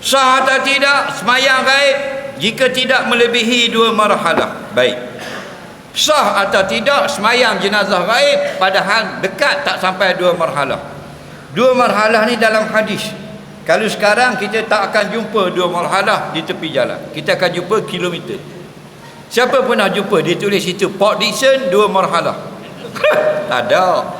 Sah atau tidak semayang gaib jika tidak melebihi dua marhalah. Baik. Sah atau tidak semayang jenazah gaib padahal dekat tak sampai dua marhalah. Dua marhalah ni dalam hadis. Kalau sekarang kita tak akan jumpa dua marhalah di tepi jalan. Kita akan jumpa kilometer. Siapa pernah jumpa dia tulis situ Port Dixon dua marhalah. tak ada.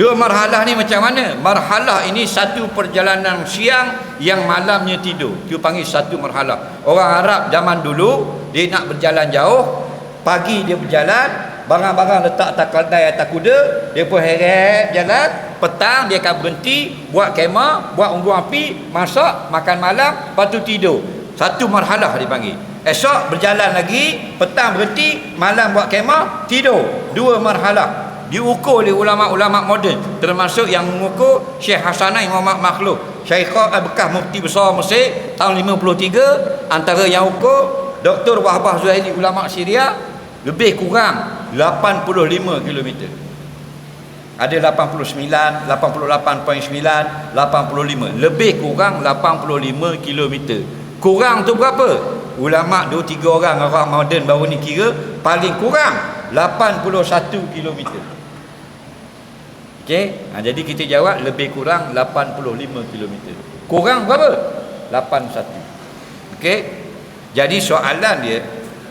Dua marhalah ni macam mana? Marhalah ini satu perjalanan siang yang malamnya tidur. Itu panggil satu marhalah. Orang Arab zaman dulu, dia nak berjalan jauh, pagi dia berjalan, barang-barang letak atas keldai atas kuda, dia pun heret jalan, petang dia akan berhenti, buat kemah, buat unggun api, masak, makan malam, lepas tu tidur. Satu marhalah dipanggil. Esok berjalan lagi, petang berhenti, malam buat kemah, tidur. Dua marhalah diukur oleh ulama-ulama moden termasuk yang mengukur Syekh Hasanai Muhammad Makhluk. Syekhah eh, bekas mufti besar Mesir tahun 53 antara yang ukur Dr. Wahbah Zuhaili ulama Syria lebih kurang 85 km ada 89 88.9 85 lebih kurang 85 km kurang tu berapa? Ulama 2 3 orang orang moden baru ni kira paling kurang 81 km Okey, ha, jadi kita jawab lebih kurang 85 km. Kurang berapa? 81. Okey. Jadi soalan dia,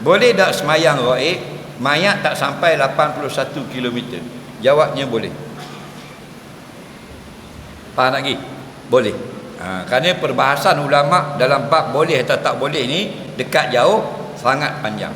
boleh tak semayang raib mayat tak sampai 81 km? Jawabnya boleh. Faham lagi? Boleh. Ha, kerana perbahasan ulama dalam bab boleh atau tak boleh ni dekat jauh sangat panjang.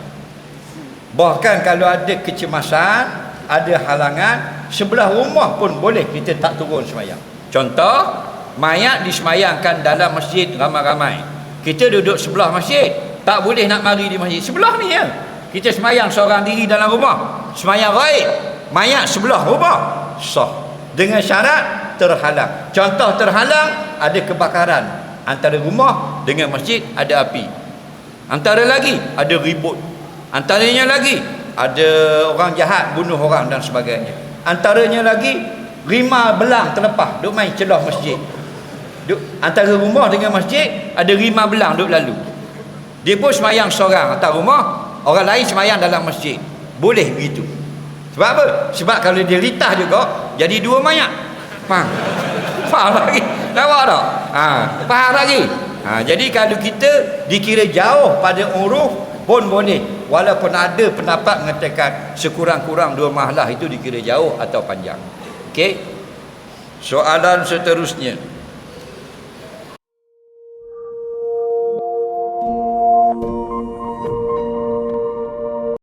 Bahkan kalau ada kecemasan ada halangan sebelah rumah pun boleh kita tak turun semayang. Contoh mayat disemayangkan dalam masjid ramai-ramai. Kita duduk sebelah masjid tak boleh nak mari di masjid. Sebelah ni ya. Kita semayang seorang diri dalam rumah. Semayang baik mayat sebelah rumah. Sah. Dengan syarat terhalang. Contoh terhalang ada kebakaran. Antara rumah dengan masjid ada api. Antara lagi ada ribut. Antaranya lagi ada orang jahat bunuh orang dan sebagainya antaranya lagi rima belang terlepas duk main celah masjid duk, antara rumah dengan masjid ada rima belang duk lalu dia pun semayang seorang atas rumah orang lain semayang dalam masjid boleh begitu sebab apa? sebab kalau dia litah juga jadi dua mayat faham? faham lagi? nampak tak? Ha, faham lagi? Ha, jadi kalau kita dikira jauh pada uruf pun boleh. Walaupun ada pendapat mengatakan sekurang-kurang dua mahlah itu dikira jauh atau panjang. Okey? Soalan seterusnya